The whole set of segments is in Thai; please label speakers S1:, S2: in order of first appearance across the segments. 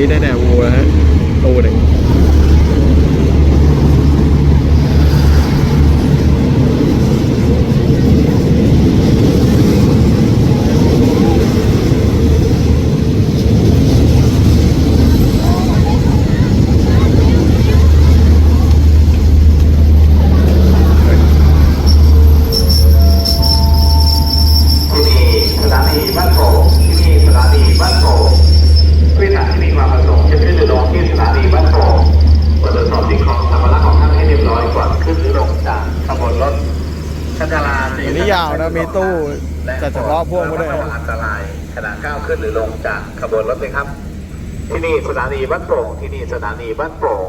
S1: นี้
S2: ได้แนวงูนฮะตัวหนึ่ง
S1: นี
S2: อันนี้ยาวนะมีตู้จัดเฉพาะพ่วงไว้ด้วย
S1: ระวังอันตรายขณะก้าวขึ้นหรือลงจากขบวนรถเลยครับ ที่นี่สถานีบ้านโป่งที่นี่สถานีบ้านโป่ง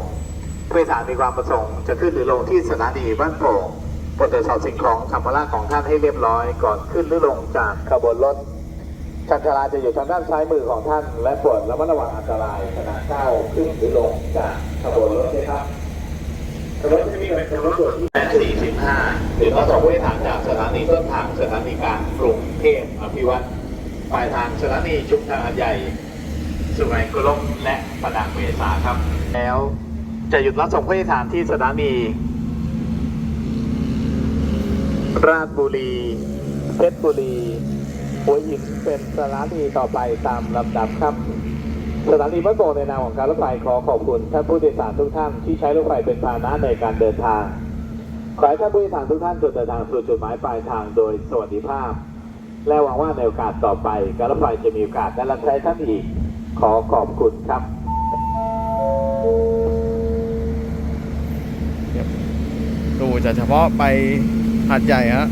S1: ผู้โดยสารมีความประสงค์จะขึ้นหรือลงที่สถานีบ้านโป่งโปรดตรวจสอบสิ่งของสัมภาระของท่านให้เรียบร้อยก่อนขึ้นหรือลงจากขบวนรถชันชาลาจะอยู่ทางด้านซ้ายมือของท่าน และโปรดระมัดระวังอันตรายขณะก้าวขึ้นหรือลงจากขบวนรถเลยครับ ขบวนที่นี่เป็นขบวนที่ 45 หรือว่าสองผู้โดยสารจากสถานีต้นทางสถานีกลางกรุงเทพอภิวัตรปลายทางสถานีชุมทางใหญ่ สุไหงโกลกและประดังเมษาครับ แล้วจะหยุดรับส่งผู้โดยสารที่สถานี ราชบุรีเพชรบุรีหัวหินเป็นสถานีต่อไปตามลำดับครับ สถานีบ้านโป่งในนามของการรถไฟขอขอบคุณท่านผู้โดยสารทุกท่านที่ใช้รถไฟเป็นพาหนะในการเดินทางขอให้ท่านผู้โดยสารทุกท่านจนเดินทางสู่จุดหมายปลายทางโดยสวัสดิภาพ และหวังว่าในโอกาสต่อไป การรถไฟจะมีโอกาสได้รับใช้ท่านอีก ขอขอบคุณครับ
S2: ตู้จัดเฉพาะไปหัดใหญ่ฮะ